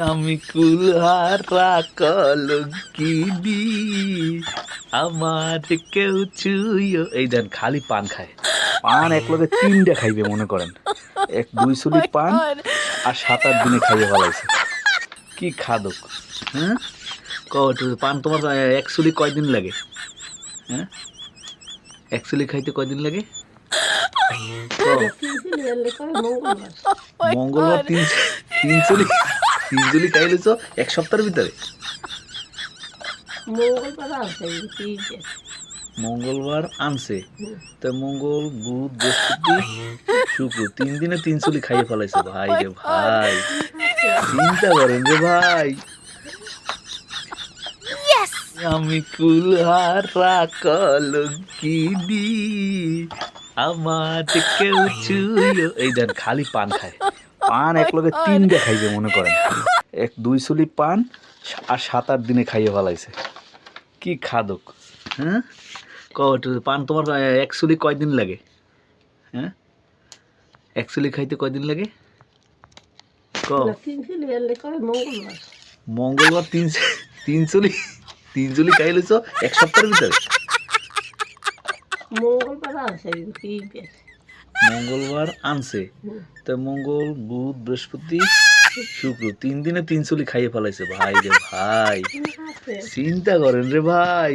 আমি কুলহারা কলঙ্কিনি। আমার কেউ চুইও এই দেন খালি পান খায়। পান এক লগে তিনটা খাইবে মনে করেন। এক দুই সুলি পান আর সাত আট দিনে খাইয়ে ফেলাইছে। কি খাদক হ্যাঁ? কট পান তোমার সুলি কয়দিন লাগে? হ্যাঁ? এক সুলি খাইতে কয়দিন লাগে? মঙ্গলবার তিন তিন তিন চুলি খাইলেছ এক সপ্তাহের ভিতরে? মঙ্গলবার আনছে তা মঙ্গল বুধ বৃহস্পতি শুক্র তিন দিনে তিন চুলি খাইয়ে ফেলাইছে। ভাই রে ভাই চিন্তা করেন রে ভাই। আমি কুলহারা কলঙ্কিনি আমার কেউ চুইও এই দেন খালি পান খায়। পান এক লগে তিনটা খাইবে মনে করেন। এক দুই চুলি পান আর সাত আট দিনে খাইয়ে ফেলাইছে। কি খাদক হ্যাঁ? পান তোমার চুলি কয়দিন লাগে? হ্যাঁ? এক চুলি খাইতে কয়দিন লাগে? মঙ্গলবার? তিন তিন চুলি তিন চুলি খাইলেছ এক সপ্তাহের ভিতরে? মঙ্গলবার আনছে। তা মঙ্গল বুধ বৃহস্পতি শুক্র তিন দিনে তিন চুলি খাইয়ে ফেলাইছে। ভাই রে ভাই চিন্তা করেন রে ভাই।